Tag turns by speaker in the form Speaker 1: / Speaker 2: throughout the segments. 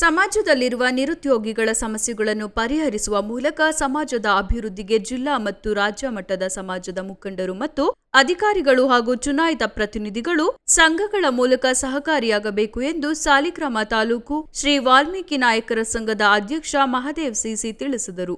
Speaker 1: ಸಮಾಜದಲ್ಲಿರುವ ನಿರುದ್ಯೋಗಿಗಳ ಸಮಸ್ಯೆಗಳನ್ನು ಪರಿಹರಿಸುವ ಮೂಲಕ ಸಮಾಜದ ಅಭಿವೃದ್ಧಿಗೆ ಜಿಲ್ಲಾ ಮತ್ತು ರಾಜ್ಯ ಮಟ್ಟದ ಸಮಾಜದ ಮುಖಂಡರು ಮತ್ತು ಅಧಿಕಾರಿಗಳು ಹಾಗೂ ಚುನಾಯಿತ ಪ್ರತಿನಿಧಿಗಳು ಸಂಘಗಳ ಮೂಲಕ ಸಹಕಾರಿಯಾಗಬೇಕು ಎಂದು ಸಾಲಿಗ್ರಾಮ ತಾಲೂಕು ಶ್ರೀ ವಾಲ್ಮೀಕಿ ನಾಯಕರ ಸಂಘದ ಅಧ್ಯಕ್ಷ ಮಹದೇವ್ ಸಿಸಿ ತಿಳಿಸಿದರು.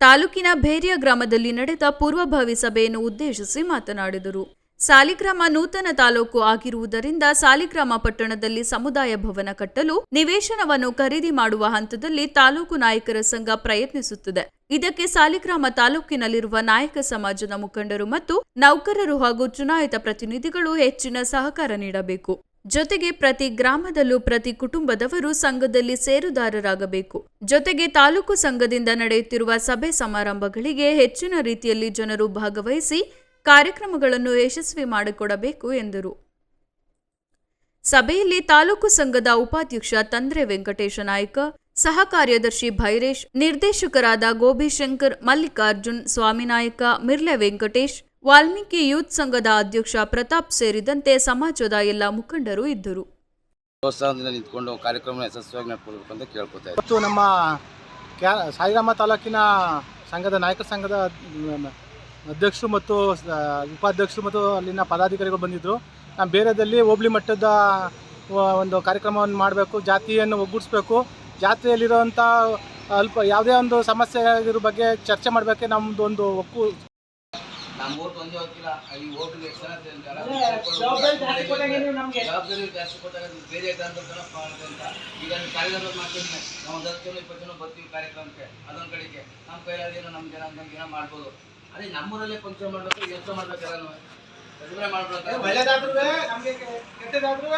Speaker 1: ತಾಲೂಕಿನ ಭೇರಿಯ ಗ್ರಾಮದಲ್ಲಿ ನಡೆದ ಪೂರ್ವಭಾವಿ ಸಭೆಯನ್ನು ಉದ್ದೇಶಿಸಿ ಮಾತನಾಡಿದರು. ಸಾಲಿಗ್ರಾಮ ನೂತನ ತಾಲೂಕು ಆಗಿರುವುದರಿಂದ ಸಾಲಿಗ್ರಾಮ ಪಟ್ಟಣದಲ್ಲಿ ಸಮುದಾಯ ಭವನ ಕಟ್ಟಲು ನಿವೇಶನವನ್ನು ಖರೀದಿ ಮಾಡುವ ಹಂತದಲ್ಲಿ ತಾಲೂಕು ನಾಯಕರ ಸಂಘ ಪ್ರಯತ್ನಿಸುತ್ತಿದೆ. ಇದಕ್ಕೆ ಸಾಲಿಗ್ರಾಮ ತಾಲೂಕಿನಲ್ಲಿರುವ ನಾಯಕ ಸಮಾಜದ ಮುಖಂಡರು ಮತ್ತು ನೌಕರರು ಹಾಗೂ ಚುನಾಯಿತ ಪ್ರತಿನಿಧಿಗಳು ಹೆಚ್ಚಿನ ಸಹಕಾರ ನೀಡಬೇಕು. ಜೊತೆಗೆ ಪ್ರತಿ ಗ್ರಾಮದಲ್ಲೂ ಪ್ರತಿ ಕುಟುಂಬದವರು ಸಂಘದಲ್ಲಿ ಸೇರುದಾರರಾಗಬೇಕು. ಜೊತೆಗೆ ತಾಲೂಕು ಸಂಘದಿಂದ ನಡೆಯುತ್ತಿರುವ ಸಭೆ ಸಮಾರಂಭಗಳಿಗೆ ಹೆಚ್ಚಿನ ರೀತಿಯಲ್ಲಿ ಜನರು ಭಾಗವಹಿಸಿ ಕಾರ್ಯಕ್ರಮಗಳನ್ನು ಯಶಸ್ವಿ ಮಾಡಿಕೊಡಬೇಕು ಎಂದರು ಸಭೆಯಲ್ಲಿ ತಾಲೂಕು ಸಂಘದ ಉಪಾಧ್ಯಕ್ಷ ತಂದ್ರೆ ವೆಂಕಟೇಶ ನಾಯ್ಕ ಸಹ ಕಾರ್ಯದರ್ಶಿ ಭೈರೇಶ್ ನಿರ್ದೇಶಕರಾದ ಗೋಭಿಶಂಕರ್ ಮಲ್ಲಿಕಾರ್ಜುನ್ ಸ್ವಾಮಿನಾಯಕ ಮಿರ್ಲೆ ವೆಂಕಟೇಶ್ ವಾಲ್ಮೀಕಿ ಯೂತ್ ಸಂಘದ ಅಧ್ಯಕ್ಷ ಪ್ರತಾಪ್ ಸೇರಿದಂತೆ ಸಮಾಜದ ಎಲ್ಲ ಮುಖಂಡರು ಇದ್ದರು
Speaker 2: ಪ್ರೋತ್ಸಾಹದಿಂದ ನಿಂತ್ಕೊಂಡು ಕಾರ್ಯಕ್ರಮ ಯಶಸ್ವಿಯಾಗಿ ನಡ್ಕೊಳ್ಬೇಕು ಅಂತ ಕೇಳ್ಕೊತಾ ಇದ್ದೀನಿ.
Speaker 3: ಇವತ್ತು ನಮ್ಮ ಕ್ಯಾ ಸಾಯಿರಾಮ ತಾಲೂಕಿನ ಸಂಘದ ನಾಯಕ ಸಂಘದ ಅಧ್ಯಕ್ಷರು ಮತ್ತು ಉಪಾಧ್ಯಕ್ಷರು ಮತ್ತು ಅಲ್ಲಿನ ಪದಾಧಿಕಾರಿಗಳು ಬಂದಿದ್ದರು ನಾವು ಬೇರೆದಲ್ಲಿ ಹೋಬ್ಳಿ ಮಟ್ಟದ ಒಂದು ಕಾರ್ಯಕ್ರಮವನ್ನು ಮಾಡಬೇಕು ಜಾತಿಯನ್ನು ಒಗ್ಗೂಡಿಸ್ಬೇಕು. ಜಾತಿಯಲ್ಲಿರುವಂಥ ಅಲ್ಪ ಯಾವುದೇ ಒಂದು ಸಮಸ್ಯೆ ಇದ್ರ ಬಗ್ಗೆ ಚರ್ಚೆ ಮಾಡಬೇಕೆ ನಮ್ಮದು ಒಂದು ಒಕ್ಕು
Speaker 4: ಮಾಡ್ಬೋದು. ಅದೇ ನಮ್ಮೂರಲ್ಲೇ ಫಂಕ್ಷನ್ ಮಾಡ್ಬೇಕು ಯೋಚನೆ ಮಾಡ್ಬೇಕಲ್ಲ ಮಾಡ್ಬೇಕು
Speaker 3: ಒಳ್ಳೆದಾದ್ರೂ ನಮಗೆ ಕೆಟ್ಟದಾದ್ರೂ